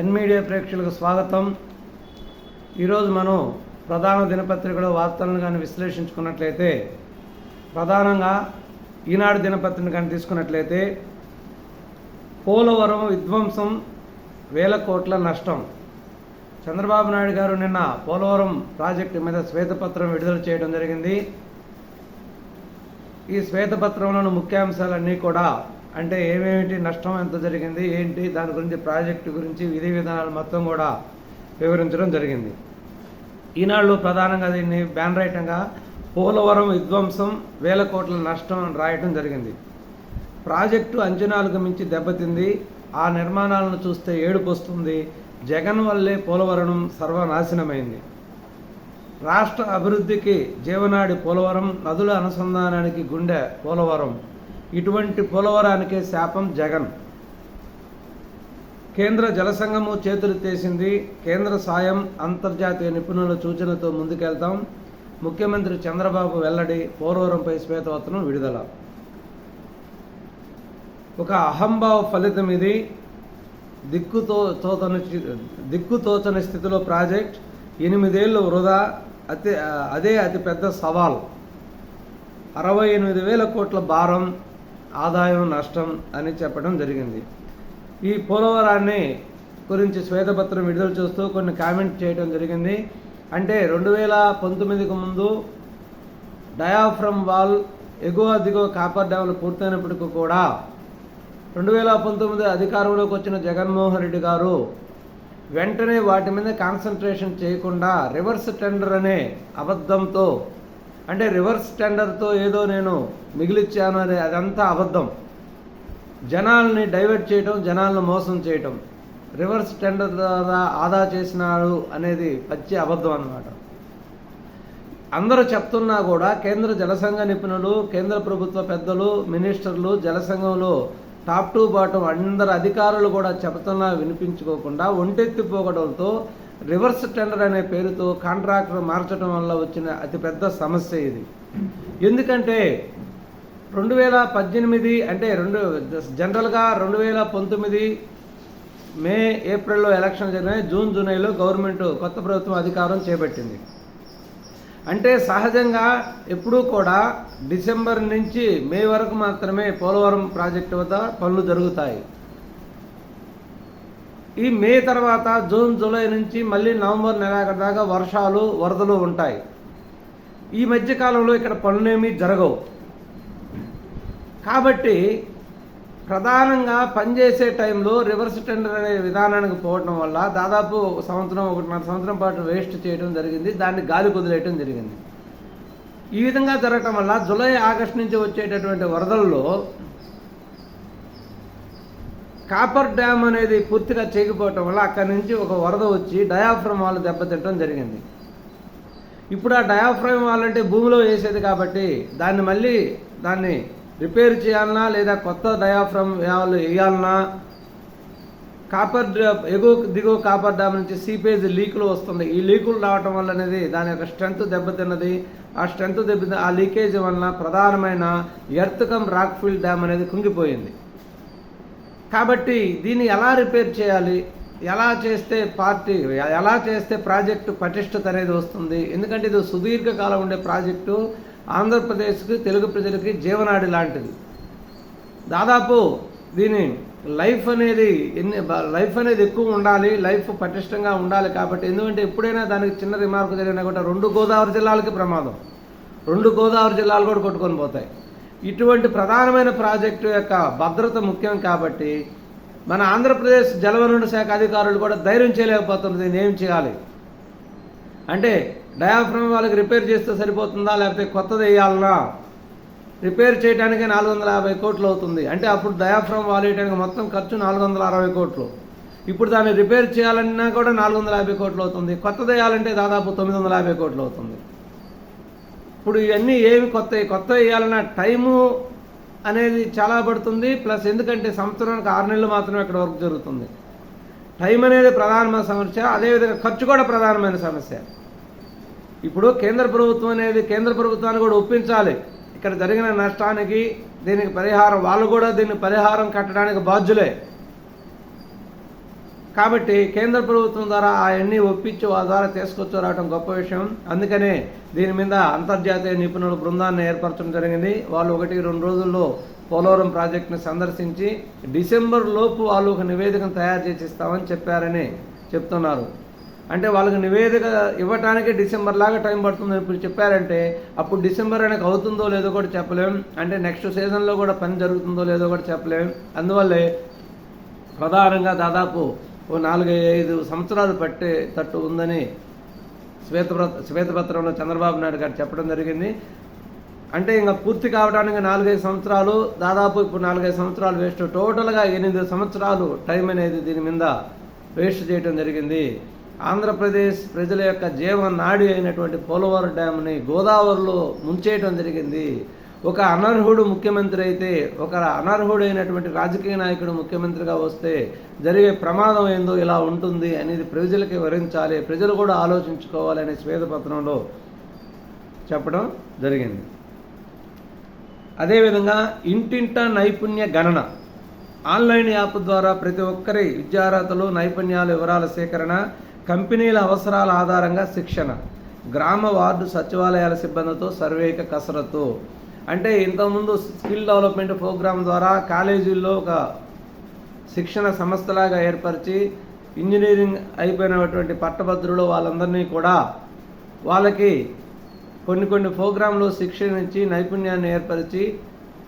ఎన్ media ప్రేక్షకులకు స్వాగతం. ఈరోజు మనం ప్రధాన దినపత్రికలో వార్తలను కానీ విశ్లేషించుకున్నట్లయితే ప్రధానంగా ఈనాడు దినపత్రికను కానీ తీసుకున్నట్లయితే పోలవరం విధ్వంసం వేల కోట్ల నష్టం. చంద్రబాబు నాయుడు గారు నిన్న పోలవరం ప్రాజెక్టు మీద శ్వేతపత్రం విడుదల చేయడం జరిగింది. ఈ శ్వేతపత్రంలోని ముఖ్యాంశాలన్నీ కూడా అంటే ఏమేమిటి నష్టం ఎంత జరిగింది ఏంటి దాని గురించి ప్రాజెక్టు గురించి విధి విధానాలు మొత్తం కూడా వివరించడం జరిగింది. ఈనాళ్ళు ప్రధానంగా దీన్ని బ్యాన్ రైటంగా పోలవరం విధ్వంసం వేల కోట్ల నష్టం రాయటం జరిగింది. ప్రాజెక్టు అంచనాలకు మించి దెబ్బతింది. ఆ నిర్మాణాలను చూస్తే ఏడుపు వస్తుంది. జగన్ వల్లే పోలవరం సర్వనాశనమైంది. రాష్ట్ర అభివృద్ధికి జీవనాడి పోలవరం నదుల అనుసంధానానికి గుండె పోలవరం. ఇటువంటి పోలవరానికే శాపం జగన్. కేంద్ర జలసంఘము చేతులు తీసింది. కేంద్ర సాయం అంతర్జాతీయ నిపుణుల సూచనతో ముందుకెళ్తాం. ముఖ్యమంత్రి చంద్రబాబు వెల్లడి పోలవరంపై శ్వేతపత్రం విడుదల. ఒక అహంభావ ఫలితం ఇది. దిక్కుతో తోచని దిక్కుతోచని స్థితిలో ప్రాజెక్ట్ ఎనిమిదేళ్ళు వృధా అతి అదే అతిపెద్ద సవాల్. అరవై ఎనిమిది వేల కోట్ల భారం ఆదాయం నష్టం అని చెప్పడం జరిగింది. ఈ పోలవరాన్ని గురించి శ్వేతపత్రం విడుదల చేస్తూ కొన్ని కామెంట్ చేయడం జరిగింది. అంటే రెండు వేల పంతొమ్మిదికి ముందు డయాఫ్రమ్ వాల్ ఎగువ దిగువ కాపర్ డ్యాములు పూర్తయినప్పటికీ కూడా రెండు వేల పంతొమ్మిది అధికారంలోకి వచ్చిన జగన్మోహన్ రెడ్డి గారు వెంటనే వాటి మీద కాన్సన్ట్రేషన్ చేయకుండా రివర్స్ టెండర్ అనే అబద్ధంతో అంటే రివర్స్ టెండర్తో ఏదో నేను మిగిలిచ్చాను అనే అదంతా అబద్ధం. జనాల్ని డైవర్ట్ చేయటం జనాలను మోసం చేయటం. రివర్స్ టెండర్ ద్వారా ఆదా చేసినాడు అనేది పచ్చి అబద్ధం అన్నమాట. అందరూ చెప్తున్నా కూడా కేంద్ర జలసంఘ నిపుణులు కేంద్ర ప్రభుత్వ పెద్దలు మినిస్టర్లు జలసంఘంలో టాప్ టు బాటం అందరు అధికారులు కూడా చెబుతున్నా వినిపించుకోకుండా ఒంటెత్తిపోవడంతో రివర్స్ టెండర్ అనే పేరుతో కాంట్రాక్టర్ మార్చడం వల్ల వచ్చిన అతిపెద్ద సమస్య ఇది. ఎందుకంటే రెండు వేల పద్దెనిమిది అంటే రెండు జనరల్గా రెండు వేల పంతొమ్మిది మే ఏప్రిల్లో ఎలక్షన్ జరిగినాయి. జూన్ జూలైలో గవర్నమెంట్ కొత్త ప్రభుత్వం అధికారం చేపట్టింది. అంటే సహజంగా ఎప్పుడూ కూడా డిసెంబర్ నుంచి మే వరకు మాత్రమే పోలవరం ప్రాజెక్టు వద్ద పనులు జరుగుతాయి. ఈ మే తర్వాత జూన్ జూలై నుంచి మళ్ళీ నవంబర్ నెలాఖరు దాకా వర్షాలు వరదలు ఉంటాయి. ఈ మధ్యకాలంలో ఇక్కడ పనులేమీ జరగవు. కాబట్టి ప్రధానంగా పనిచేసే టైంలో రివర్స్ టెండర్ అనే విధానానికి పోవడం వల్ల దాదాపు ఒక సంవత్సరం ఒకటిన్నర సంవత్సరం పాటు వేస్ట్ చేయడం జరిగింది దాన్ని గాలి కుదిలేయడం జరిగింది. ఈ విధంగా జరగటం వల్ల జులై ఆగస్టు నుంచి వచ్చేటటువంటి వరదల్లో కాపర్ డ్యామ్ అనేది పూర్తిగా చేయకపోవటం వల్ల అక్కడి నుంచి ఒక వరద వచ్చి డయాఫ్రమ్ వాళ్ళు దెబ్బతింటడం జరిగింది. ఇప్పుడు ఆ డయాఫ్రమ్ వాల్ అంటే భూమిలో వేసేది కాబట్టి దాన్ని మళ్ళీ దాన్ని రిపేర్ చేయాలన్నా లేదా కొత్త డయాఫ్రమ్ వాళ్ళు వేయాలన్నా కాపర్ ఎగువ దిగువ కాపర్ డ్యామ్ నుంచి సీపేజ్ లీకులు వస్తుంది. ఈ లీకులు రావటం వల్ల అనేది దాని యొక్క స్ట్రెంత్ దెబ్బతిన్నది. ఆ స్ట్రెంత్ దెబ్బతి ఆ లీకేజ్ వలన ప్రధానమైన ఎర్త్కమ్ రాక్ఫీల్డ్ డ్యామ్ అనేది కుంగిపోయింది. కాబట్టి దీన్ని ఎలా రిపేర్ చేయాలి? ఎలా చేస్తే పార్టీ ఎలా చేస్తే ప్రాజెక్టు పటిష్టత అనేది వస్తుంది? ఎందుకంటే ఇది సుదీర్ఘకాలం ఉండే ప్రాజెక్టు. ఆంధ్రప్రదేశ్కి తెలుగు ప్రజలకి జీవనాడి లాంటిది. దాదాపు దీని లైఫ్ అనేది ఎన్ని లైఫ్ అనేది ఎక్కువ ఉండాలి. లైఫ్ పటిష్టంగా ఉండాలి కాబట్టి. ఎందుకంటే ఎప్పుడైనా దానికి చిన్న రిమార్క్ జరిగినా కూడా రెండు గోదావరి జిల్లాలకి ప్రమాదం. రెండు గోదావరి జిల్లాలు కూడా కొట్టుకొని పోతాయి. ఇటువంటి ప్రధానమైన ప్రాజెక్టు యొక్క భద్రత ముఖ్యం కాబట్టి మన ఆంధ్రప్రదేశ్ జలవనరుల శాఖ అధికారులు కూడా ధైర్యం చేయలేకపోతున్నారు దీన్ని ఏం చేయాలి? అంటే డయాఫ్రమ్ వాళ్ళకి రిపేర్ చేస్తే సరిపోతుందా? లేకపోతే కొత్తది వేయాలనా? రిపేర్ చేయడానికి నాలుగు వందల యాభై కోట్లు అవుతుంది. అంటే అప్పుడు డయాఫ్రమ్ వాల్ వేయడానికి మొత్తం ఖర్చు నాలుగు వందల అరవై కోట్లు. ఇప్పుడు దాన్ని రిపేర్ చేయాలన్నా కూడా నాలుగు వందల యాభై కోట్లు అవుతుంది. కొత్తది వేయాలంటే దాదాపు తొమ్మిది వందల యాభై కోట్లు అవుతుంది. ఇప్పుడు ఇవన్నీ ఏమి కొత్త కొత్త వేయాలన్న టైము అనేది చాలా పడుతుంది. ప్లస్ ఎందుకంటే సంవత్సరానికి ఆరు నెలలు మాత్రమే ఇక్కడ వర్క్ జరుగుతుంది. టైం అనేది ప్రధానమైన సమస్య. అదేవిధంగా ఖర్చు కూడా ప్రధానమైన సమస్య. ఇప్పుడు కేంద్ర ప్రభుత్వం అనేది కేంద్ర ప్రభుత్వాన్ని కూడా ఒప్పించాలి. ఇక్కడ జరిగిన నష్టానికి దీనికి పరిహారం వాళ్ళు కూడా దీన్ని పరిహారం కట్టడానికి బాధ్యులే. కాబట్టి కేంద్ర ప్రభుత్వం ద్వారా అవన్నీ ఒప్పించి వాళ్ళ ద్వారా తీసుకొచ్చి రావడం గొప్ప విషయం. అందుకనే దీని మీద అంతర్జాతీయ నిపుణుల బృందాన్ని ఏర్పరచడం జరిగింది. వాళ్ళు ఒకటి రెండు రోజుల్లో పోలవరం ప్రాజెక్టును సందర్శించి డిసెంబర్ లోపు వాళ్ళు ఒక నివేదికను తయారు చేసి ఇస్తామని చెప్పారని చెప్తున్నారు. అంటే వాళ్ళకి నివేదిక ఇవ్వటానికి డిసెంబర్ లాగా టైం పడుతుందని ఇప్పుడు చెప్పారంటే అప్పుడు డిసెంబర్ అనేది అవుతుందో లేదో కూడా చెప్పలేం. అంటే నెక్స్ట్ సీజన్లో కూడా పని జరుగుతుందో లేదో కూడా చెప్పలేం. అందువల్లే ప్రధానంగా దాదాపు ఓ నాలుగు ఐదు సంవత్సరాలు పట్టే తట్టు ఉందని శ్వేతపత్ర శ్వేతపత్రంలో చంద్రబాబు నాయుడు గారు చెప్పడం జరిగింది. అంటే ఇంకా పూర్తి కావడానికి నాలుగైదు సంవత్సరాలు దాదాపు ఇప్పుడు నాలుగైదు సంవత్సరాలు వేస్ట్. టోటల్గా ఎనిమిది సంవత్సరాలు టైం అనేది దీని మీద వేస్ట్ చేయడం జరిగింది. ఆంధ్రప్రదేశ్ ప్రజల యొక్క జీవనాడి అయినటువంటి పోలవరం డ్యామ్ని గోదావరిలో ముంచేయటం జరిగింది. ఒక అనర్హుడు ముఖ్యమంత్రి అయితే ఒక అనర్హుడైనటువంటి రాజకీయ నాయకుడు ముఖ్యమంత్రిగా వస్తే జరిగే ప్రమాదం ఏందో ఇలా ఉంటుంది అనేది ప్రజలకి వివరించాలి. ప్రజలు కూడా ఆలోచించుకోవాలి అనే చెప్పడం జరిగింది. అదేవిధంగా ఇంటింట నైపుణ్య గణన. ఆన్లైన్ యాప్ ద్వారా ప్రతి ఒక్కరి విద్యార్హతలు నైపుణ్యాల వివరాల సేకరణ కంపెనీల అవసరాల ఆధారంగా శిక్షణ. గ్రామ వార్డు సచివాలయాల సిబ్బందితో సర్వేక కసరత్తు. అంటే ఇంతకుముందు స్కిల్ డెవలప్మెంట్ ప్రోగ్రాం ద్వారా కాలేజీల్లో ఒక శిక్షణ సంస్థలాగా ఏర్పరిచి ఇంజనీరింగ్ అయిపోయినటువంటి పట్టభద్రులు వాళ్ళందరినీ కూడా వాళ్ళకి కొన్ని కొన్ని ప్రోగ్రాంలు శిక్షణ ఇచ్చి నైపుణ్యాన్ని ఏర్పరిచి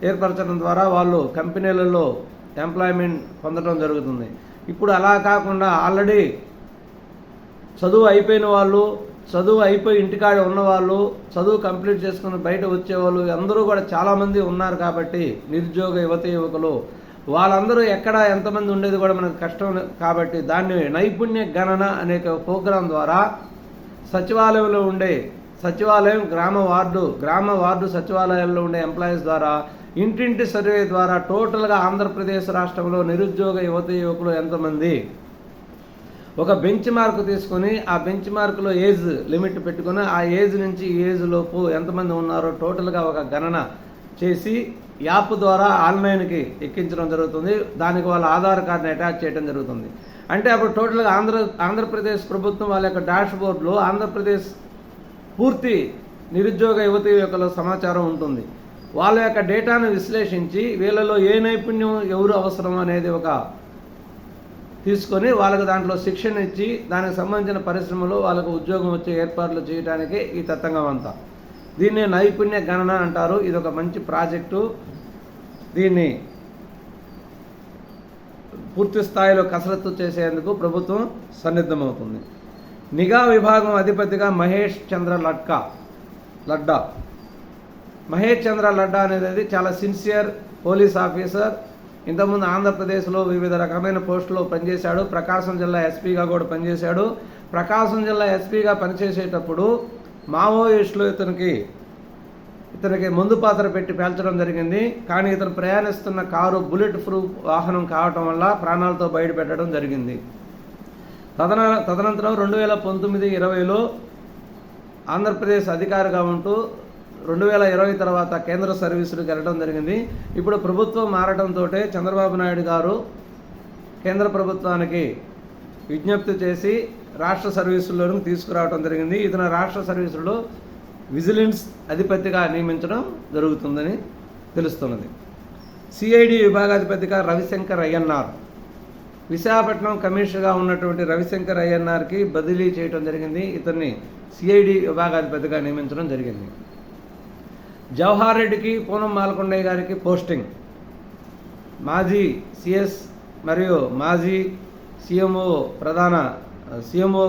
ఏర్పరచడం ద్వారా వాళ్ళు కంపెనీలలో ఎంప్లాయ్మెంట్ పొందడం జరుగుతుంది. ఇప్పుడు అలా కాకుండా ఆల్రెడీ చదువు అయిపోయిన వాళ్ళు చదువు అయిపోయి ఇంటికాడ ఉన్నవాళ్ళు చదువు కంప్లీట్ చేసుకుని బయట వచ్చేవాళ్ళు అందరూ కూడా చాలామంది ఉన్నారు కాబట్టి నిరుద్యోగ యువత యువకులు వాళ్ళందరూ ఎక్కడ ఎంతమంది ఉండేది కూడా మనకు కష్టం కాబట్టి దాన్ని నైపుణ్య గణన అనే ప్రోగ్రాం ద్వారా సచివాలయంలో ఉండే సచివాలయం గ్రామ వార్డు గ్రామ వార్డు సచివాలయంలో ఉండే ఎంప్లాయీస్ ద్వారా ఇంటింటి సర్వే ద్వారా టోటల్గా ఆంధ్రప్రదేశ్ రాష్ట్రంలో నిరుద్యోగ యువత యువకులు ఎంతమంది ఒక బెంచ్ మార్క్ తీసుకొని ఆ బెంచ్ మార్కులో ఏజ్ లిమిట్ పెట్టుకొని ఆ ఏజ్ నుంచి ఈ ఏజ్ లోపు ఎంతమంది ఉన్నారో టోటల్గా ఒక గణన చేసి యాప్ ద్వారా ఆన్లైన్కి ఎక్కించడం జరుగుతుంది. దానికి వాళ్ళ ఆధార్ కార్డుని అటాచ్ చేయడం జరుగుతుంది. అంటే అప్పుడు టోటల్గా ఆంధ్ర ఆంధ్రప్రదేశ్ ప్రభుత్వం వాళ్ళ యొక్క డాష్ బోర్డులో ఆంధ్రప్రదేశ్ పూర్తి నిరుద్యోగ యువతి యువకుల సమాచారం ఉంటుంది. వాళ్ళ యొక్క డేటాను విశ్లేషించి వీళ్ళలో ఏ నైపుణ్యం ఎవరు అవసరం అనేది ఒక తీసుకొని వాళ్ళకు దాంట్లో శిక్షణ ఇచ్చి దానికి సంబంధించిన పరిశ్రమలు వాళ్ళకు ఉద్యోగం వచ్చే ఏర్పాట్లు చేయడానికి ఈ తత్తంగం అంతా. దీన్ని నైపుణ్య గణన అంటారు. ఇది ఒక మంచి ప్రాజెక్టు. దీన్ని పూర్తి స్థాయిలో కసరత్తు చేసేందుకు ప్రభుత్వం సన్నిద్ధమవుతుంది. నిఘా విభాగం అధిపతిగా మహేష్ చంద్ర లడ్కా. లడ్డా. మహేష్ చంద్ర లడ్డా అనేది చాలా సిన్సియర్ పోలీస్ ఆఫీసర్. ఇంతకుముందు ఆంధ్రప్రదేశ్లో వివిధ రకమైన పోస్టులో పనిచేశాడు. ప్రకాశం జిల్లా ఎస్పీగా కూడా పనిచేశాడు. ప్రకాశం జిల్లా ఎస్పీగా పనిచేసేటప్పుడు మావోయిస్టులు ఇతనికి ఇతనికి ముందు పాత్ర పెట్టి పేల్చడం జరిగింది. కానీ ఇతను ప్రయాణిస్తున్న కారు బుల్లెట్ ప్రూఫ్ వాహనం కావటం వల్ల ప్రాణాలతో బయటపెట్టడం జరిగింది. తదన తదనంతరం రెండు వేల పంతొమ్మిది ఇరవైలో ఆంధ్రప్రదేశ్ అధికారిగా ఉంటూ రెండు వేల ఇరవై తర్వాత కేంద్ర సర్వీసులకు వెళ్ళడం జరిగింది. ఇప్పుడు ప్రభుత్వం మారడంతో చంద్రబాబు నాయుడు గారు కేంద్ర ప్రభుత్వానికి విజ్ఞప్తి చేసి రాష్ట్ర సర్వీసులను తీసుకురావడం జరిగింది. ఇతను రాష్ట్ర సర్వీసులో విజిలెన్స్ అధిపతిగా నియమించడం జరుగుతుందని తెలుస్తున్నది. సిఐడి విభాగాధిపతిగా రవిశంకర్ అయ్యన్నార్. విశాఖపట్నం కమిషనర్గా ఉన్నటువంటి రవిశంకర్ అయ్యన్నార్కి బదిలీ చేయడం జరిగింది. ఇతన్ని సిఐడి విభాగాధిపతిగా నియమించడం జరిగింది. జవహర్ రెడ్డికి పూనం మాలకొండయ్య గారికి పోస్టింగ్. మాజీ సిఎస్ మరియు మాజీ సీఎంఓ ప్రధాన సీఎంఓ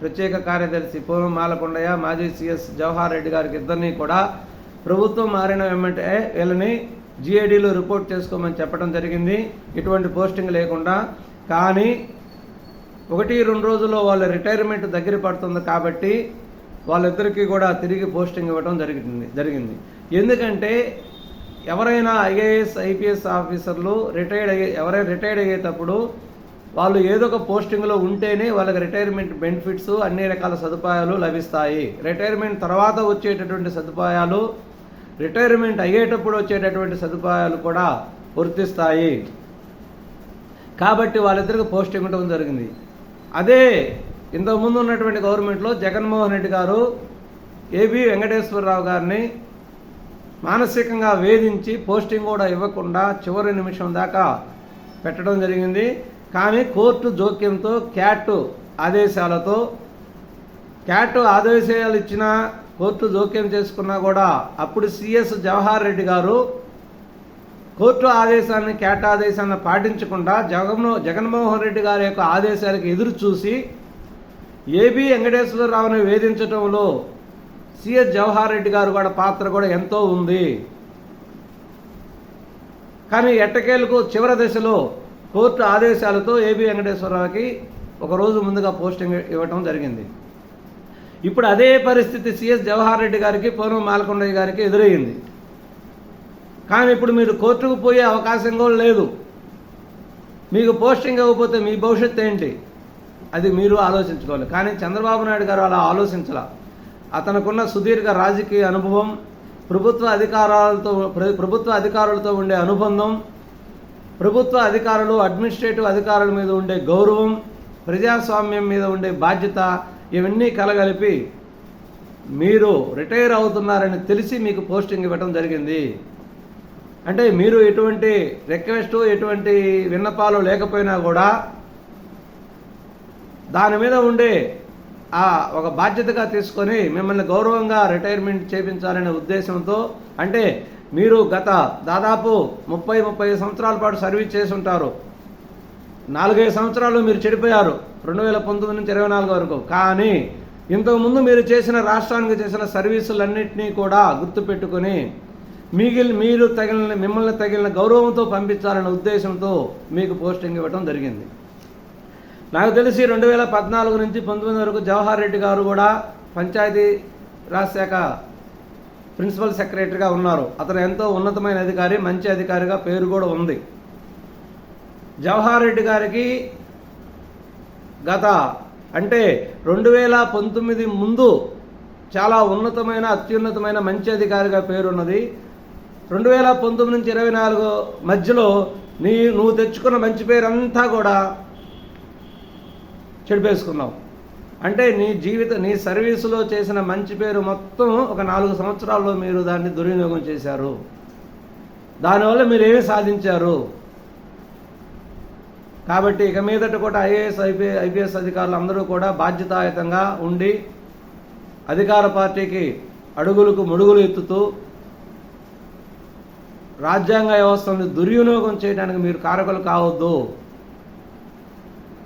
ప్రత్యేక కార్యదర్శి పూనం మాలకొండయ్య మాజీ సిఎస్ జవహర్ రెడ్డి గారికి ఇద్దరిని కూడా ప్రభుత్వం మారిన వెంబటే వీళ్ళని జిఐడిలో రిపోర్ట్ చేసుకోమని చెప్పడం జరిగింది. ఇటువంటి పోస్టింగ్ లేకుండా కానీ ఒకటి రెండు రోజుల్లో వాళ్ళ రిటైర్మెంట్ దగ్గర పడుతుంది కాబట్టి వాళ్ళిద్దరికీ కూడా తిరిగి పోస్టింగ్ ఇవ్వడం జరిగింది జరిగింది. ఎందుకంటే ఎవరైనా ఐఏఎస్ ఐపీఎస్ ఆఫీసర్లు రిటైర్డ్ అయ్యే ఎవరైనా రిటైర్డ్ అయ్యేటప్పుడు వాళ్ళు ఏదో ఒక పోస్టింగ్లో ఉంటేనే వాళ్ళకి రిటైర్మెంట్ బెనిఫిట్స్ అన్ని రకాల సదుపాయాలు లభిస్తాయి. రిటైర్మెంట్ తర్వాత వచ్చేటటువంటి సదుపాయాలు రిటైర్మెంట్ అయ్యేటప్పుడు వచ్చేటటువంటి సదుపాయాలు కూడా వర్తిస్తాయి కాబట్టి వాళ్ళిద్దరికి పోస్టింగ్ ఇవ్వడం జరిగింది. అదే ఇంతకుముందు ఉన్నటువంటి గవర్నమెంట్లో జగన్మోహన్ రెడ్డి గారు ఏబి వెంకటేశ్వరరావు గారిని మానసికంగా వేధించి పోస్టింగ్ కూడా ఇవ్వకుండా చివరి నిమిషం దాకా పెట్టడం జరిగింది. కానీ కోర్టు జోక్యంతో క్యాట్ ఆదేశాలతో క్యాట్ ఆదేశాలు ఇచ్చినా కోర్టు జోక్యం చేసుకున్నా కూడా అప్పుడు సిఎస్ జవహర్ రెడ్డి గారు కోర్టు ఆదేశాన్ని క్యాట్ ఆదేశాన్ని పాటించకుండా జగన్మో జగన్మోహన్ రెడ్డి గారి యొక్క ఆదేశాలకు ఎదురు చూసి ఏబి వెంకటేశ్వరరావుని వేధించడంలో సిఎస్ జవహర్ రెడ్డి గారు కూడా పాత్ర కూడా ఎంతో ఉంది. కానీ ఎట్టకేలకు చివరి దశలో కోర్టు ఆదేశాలతో ఏబి వెంకటేశ్వరరావుకి ఒక రోజు ముందుగా పోస్టింగ్ ఇవ్వటం జరిగింది. ఇప్పుడు అదే పరిస్థితి సిఎస్ జవహర్ రెడ్డి గారికి పూర్వం మాలకొండయ్య గారికి ఎదురయ్యింది. కానీ ఇప్పుడు మీరు కోర్టుకు పోయే అవకాశం కూడా లేదు. మీకు పోస్టింగ్ ఇవ్వకపోతే మీ భవిష్యత్తు ఏంటి? అది మీరు ఆలోచించుకోవాలి. కానీ చంద్రబాబు నాయుడు గారు అలా ఆలోచించాల. అతనుకున్న సుదీర్ఘ రాజకీయ అనుభవం ప్రభుత్వ అధికారాలతో ప్రభుత్వ అధికారులతో ఉండే అనుబంధం ప్రభుత్వ అధికారులు అడ్మినిస్ట్రేటివ్ అధికారుల మీద ఉండే గౌరవం ప్రజాస్వామ్యం మీద ఉండే బాధ్యత ఇవన్నీ కలగలిపి మీరు రిటైర్ అవుతున్నారని తెలిసి మీకు పోస్టింగ్ ఇవ్వడం జరిగింది. అంటే మీరు ఎటువంటి రిక్వెస్ట్ ఎటువంటి విన్నపాలు లేకపోయినా కూడా దాని మీద ఉండే ఒక బాధ్యతగా తీసుకొని మిమ్మల్ని గౌరవంగా రిటైర్మెంట్ చేపించాలనే ఉద్దేశంతో అంటే మీరు గత దాదాపు ముప్పై ముప్పై సంవత్సరాల పాటు సర్వీస్ చేసి ఉంటారు నాలుగైదు సంవత్సరాలు మీరు చెడిపోయారు. రెండు వేల పంతొమ్మిది నుంచి ఇరవై నాలుగు వరకు. కానీ ఇంతకుముందు మీరు చేసిన రాష్ట్రానికి చేసిన సర్వీసులన్నింటినీ కూడా గుర్తుపెట్టుకొని మిగిలి మీరు తగిలిన మిమ్మల్ని తగిలిన గౌరవంతో పంపించాలనే ఉద్దేశంతో మీకు పోస్టింగ్ ఇవ్వడం జరిగింది. నాకు తెలిసి రెండు వేల పద్నాలుగు నుంచి పంతొమ్మిది వరకు జవహర్ రెడ్డి గారు కూడా పంచాయతీ రాజ్ శాఖ ప్రిన్సిపల్ సెక్రటరీగా ఉన్నారు. అతను ఎంతో ఉన్నతమైన అధికారి మంచి అధికారిగా పేరు కూడా ఉంది. జవహర్ రెడ్డి గారికి గత అంటే రెండు వేల పంతొమ్మిది ముందు చాలా ఉన్నతమైన అత్యున్నతమైన మంచి అధికారిగా పేరున్నది రెండు వేల పంతొమ్మిది నుంచి ఇరవై నాలుగు మధ్యలో నీ నువ్వు తెచ్చుకున్న మంచి పేరంతా కూడా చెడిపేసుకున్నావు. అంటే నీ జీవిత నీ సర్వీసులో చేసిన మంచి పేరు మొత్తం ఒక నాలుగు సంవత్సరాల్లో మీరు దాన్ని దుర్వినియోగం చేశారు. దానివల్ల మీరు ఏమి సాధించారు? కాబట్టి ఇక మీదట కూడా ఐఏఎస్ ఐపీ ఐపీఎస్ అధికారులు అందరూ కూడా బాధ్యతాయుతంగా ఉండి అధికార పార్టీకి అడుగులకు ముడుగులు ఎత్తుతూ రాజ్యాంగ వ్యవస్థను దుర్వినియోగం చేయడానికి మీరు కారకులు కావద్దు.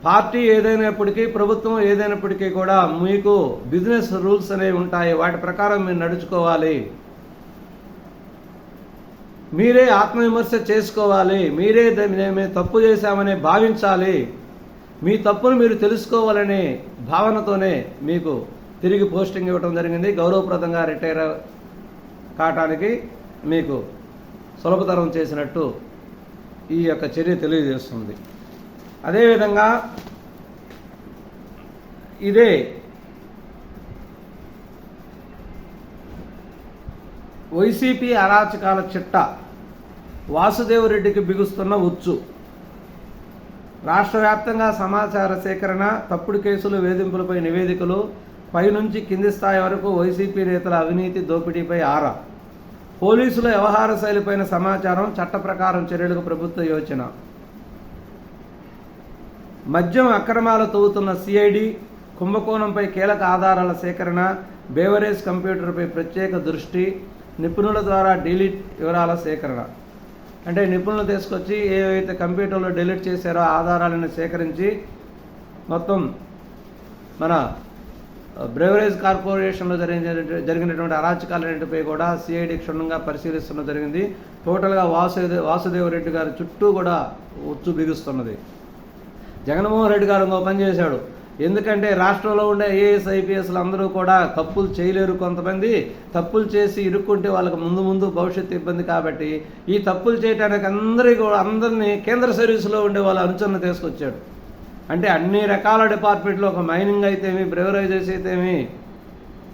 పార్టీ ఏదైనప్పటికీ ప్రభుత్వం ఏదైనప్పటికీ కూడా మీకు బిజినెస్ రూల్స్ అనేవి ఉంటాయి. వాటి ప్రకారం మీరు నడుచుకోవాలి. మీరే ఆత్మవిమర్శ చేసుకోవాలి. మీరే మేము తప్పు చేశామని భావించాలి. మీ తప్పును మీరు తెలుసుకోవాలనే భావనతోనే మీకు తిరిగి పోస్టింగ్ ఇవ్వడం జరిగింది. గౌరవప్రదంగా రిటైర్ కావటానికి మీకు సులభతరం చేసినట్టు ఈ యొక్క చర్య తెలియజేస్తుంది. అదేవిధంగా ఇదే వైసీపీ అరాచకాల చిట్ట వాసుదేవరెడ్డికి బిగుస్తున్న ఉచ్చు. రాష్ట్ర వ్యాప్తంగా సమాచార సేకరణ తప్పుడు కేసులు వేధింపులపై నివేదికలు పైనుంచి కింది స్థాయి వరకు వైసీపీ నేతల అవినీతి దోపిడీపై ఆరా. పోలీసుల వ్యవహార శైలిపైన సమాచారం చట్ట ప్రకారం చర్యలకు ప్రభుత్వ యోచన. మద్యం అక్రమాలు తవ్వుతున్న సిఐడి కుంభకోణంపై కీలక ఆధారాల సేకరణ బేవరేజ్ కంప్యూటర్పై ప్రత్యేక దృష్టి నిపుణుల ద్వారా డిలీట్ వివరాల సేకరణ. అంటే నిపుణులు తీసుకొచ్చి ఏవైతే కంప్యూటర్లో డిలీట్ చేశారో ఆధారాలను సేకరించి మొత్తం మన బ్రేవరేజ్ కార్పొరేషన్లో జరిగిన జరిగినటువంటి అరాచకాలన్నింటిపై కూడా సిఐడి క్షుణ్ణంగా పరిశీలిస్తున్న జరిగింది. టోటల్గా వాసుదేవ్ వాసుదేవరెడ్డి గారి చుట్టూ కూడా ఉచ్చు బిగుస్తున్నది. జగన్మోహన్ రెడ్డి గారు ఇంకో పని చేశాడు. ఎందుకంటే రాష్ట్రంలో ఉండే ఏఎస్ ఐపీఎస్లు అందరూ కూడా తప్పులు చేయలేరు కొంతమంది. తప్పులు చేసి ఇరుక్కుంటే వాళ్ళకి ముందు ముందు భవిష్యత్తు ఇబ్బంది కాబట్టి ఈ తప్పులు చేయడానికి అందరి కూడా అందరినీ కేంద్ర సర్వీసులో ఉండే వాళ్ళ అనుచరణ తీసుకొచ్చాడు. అంటే అన్ని రకాల డిపార్ట్మెంట్లో ఒక మైనింగ్ అయితేమి బ్రెవరైజెస్ అయితేమి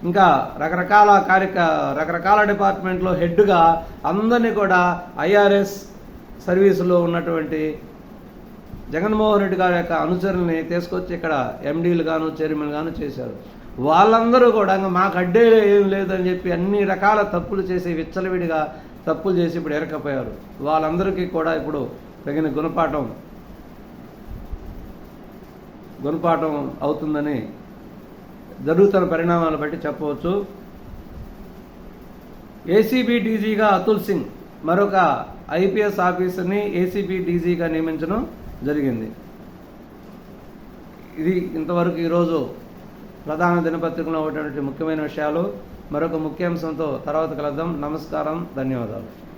ఇంకా రకరకాల కార్యక రకరకాల డిపార్ట్మెంట్లో హెడ్గా అందరినీ కూడా ఐఆర్ఎస్ సర్వీసులో ఉన్నటువంటి జగన్మోహన్ రెడ్డి గారి యొక్క అనుచరుల్ని తీసుకొచ్చి ఇక్కడ ఎండీలు గాను చైర్మన్ గాను చేశారు. వాళ్ళందరూ కూడా ఇంకా మాకు అడ్డే ఏం లేదని చెప్పి అన్ని రకాల తప్పులు చేసి విచ్చలవిడిగా తప్పులు చేసి ఇప్పుడు ఎరకపోయారు. వాళ్ళందరికీ కూడా ఇప్పుడు తగిన గుణపాఠం గుణపాఠం అవుతుందని జరుగుతున్న పరిణామాలు బట్టి చెప్పవచ్చు. ఏసీబీ డీజీగా అతుల్ సింగ్ మరొక ఐపీఎస్ ఆఫీసర్ని ఏసీబీ డీజీగా నియమించడం జరిగింది. ఇది ఇంతవరకు ఈరోజు ప్రధాన దినపత్రికలో ఉన్నటువంటి ముఖ్యమైన విషయాలు. మరొక ముఖ్యాంశంతో తర్వాత కలుద్దాం. నమస్కారం. ధన్యవాదాలు.